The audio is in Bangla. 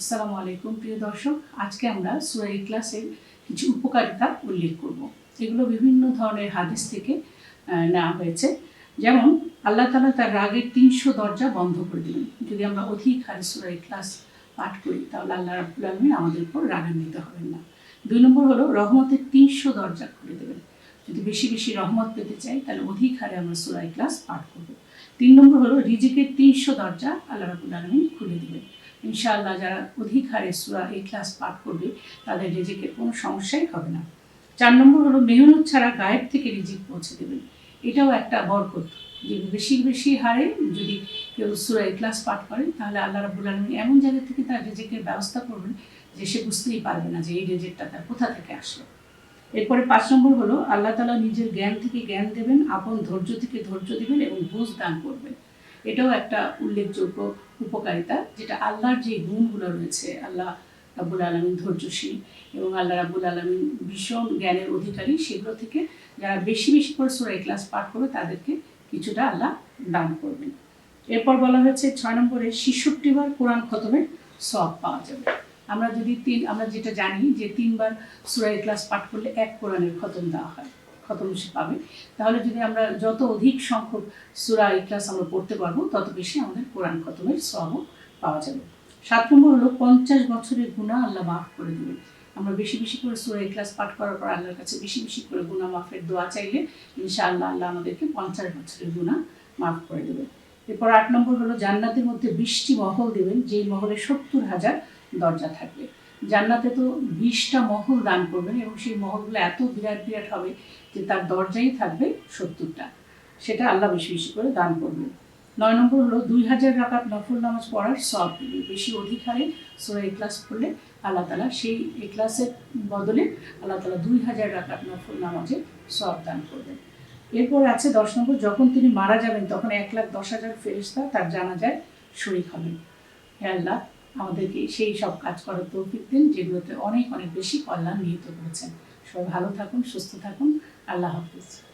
আসসালামু আলাইকুম, প্রিয় দর্শক। আজকে আমরা সুরা ইখলাসের কিছু উপকারিতা উল্লেখ করব। এগুলো বিভিন্ন ধরনের হাদিস থেকে নেওয়া হয়েছে। যেমন, আল্লাহ তালা তার রাগের তিনশো দরজা বন্ধ করে দিলেন। যদি আমরা অধিক হারে সুরা ইখলাস পাঠ করি, তাহলে আল্লাহ রাবুল আলমিন আমাদের উপর রাগান্বিত হবেন না। দুই নম্বর হলো, রহমতের তিনশো দরজা খুলে দেবেন। যদি বেশি বেশি রহমত পেতে চাই, তাহলে অধিক হারে আমরা সুরা ইখলাস পাঠ করব। তিন নম্বর হলো, রিজিকের তিনশো দরজা আল্লাহ রাবুল আলমিন খুলে দিবেন। ইনশাআল্লাহ যারা অধিক হারে সুরা এই ক্লাস পাঠ করবে, তাদের রিজিকের কোনো সমস্যাই হবে না। চার নম্বর হলো মেহনত ছাড়া গায়েব থেকে রিজিক পৌঁছে দেবেন। এটাও একটা বরকত যে বেশি বেশি হারে যদি কেউ সুরা ক্লাস পাঠ করে, তাহলে আল্লাহ রাবুল আলমী এমন জায়গা থেকে তার রিজিকের ব্যবস্থা করবেন যে সে বুঝতেই পারবে না যে এই রিজিকটা তার কোথা থেকে আসলো। এরপরে পাঁচ নম্বর হলো আল্লাহ তালা নিজের জ্ঞান থেকে জ্ঞান দেবেন, আপন ধৈর্য থেকে ধৈর্য দিবেন এবং বুঝ দান করবেন। এটাও একটা উল্লেখযোগ্য উপকারিতা, যেটা আল্লাহর যে গুণগুলো রয়েছে, আল্লাহ রাবুল আলমিন ধৈর্যশীল এবং আল্লাহ রাবুল আলমিন ভীষণ জ্ঞানের অধিকারী, সেগুলো থেকে যারা বেশি বেশি করে সুরাই ক্লাস পাঠ করবে, তাদেরকে কিছুটা আল্লাহ দান করবেন। এরপর বলা হয়েছে ছয় নম্বরে বার কোরআন খতমের সব পাওয়া যাবে। আমরা যদি তিন, আমরা যেটা জানি যে তিনবার সুরাই ক্লাস পাঠ করলে এক কোরআনের খতম দেওয়া হয়। খতম সে পাবে। তাহলে যদি আমরা যত অধিক সংখ্যক সুরা ক্লাস আমরা পড়তে পারব, তত বেশি আমাদের কোরআন খতমের সবও পাওয়া যাবে। সাত নম্বর হলো, পঞ্চাশ বছরের গুণা আল্লাহ মাফ করে দেবেন আমরা বেশি বেশি করে সুরা ক্লাস পাঠ করার পর আল্লাহর কাছে বেশি বেশি করে গুণা মাফের দোয়া চাইলে ইনশাআল্লাহ আল্লাহ আল্লাহ আমাদেরকে পঞ্চাশ বছরের গুণা মাফ করে দেবেন এরপর আট নম্বর হলো, জান্নাতের মধ্যে বৃষ্টি মহল দেবেন, যেই মহলে সত্তর হাজার দরজা থাকবে। জান্নাতে তো বিশটা মহল দান করবেন এবং সেই মহলগুলো এত বিরাট বিরাট হবে যে তার দরজাই থাকবে সত্তরটা। সেটা আল্লাহ বেশি বেশি করে দান করবেন। নয় নম্বর হলো দুই হাজার রাকাত নফল নামাজ পড়ার সব বেশি অধিক হারে সোরা এক্লাস পড়লে আল্লাহ তালা সেই এক্লাসের বদলে আল্লাহ তালা দুই হাজার রাকাত নফল নামাজের সব দান করবেন। এরপর আছে দশ নম্বর, যখন তিনি মারা যাবেন, তখন এক লাখ দশ হাজার ফেরিস্তা তার জানা যায় শরিক হবেন। হে আল্লাহ আমাদেরকে সেই সব কাজ করার তৌফিক দিন, যেগুলোতে অনেক অনেক বেশি কল্যাণ নিহিত করেছেন। সবাই ভালো থাকুন, সুস্থ থাকুন। আল্লাহ হাফিজ।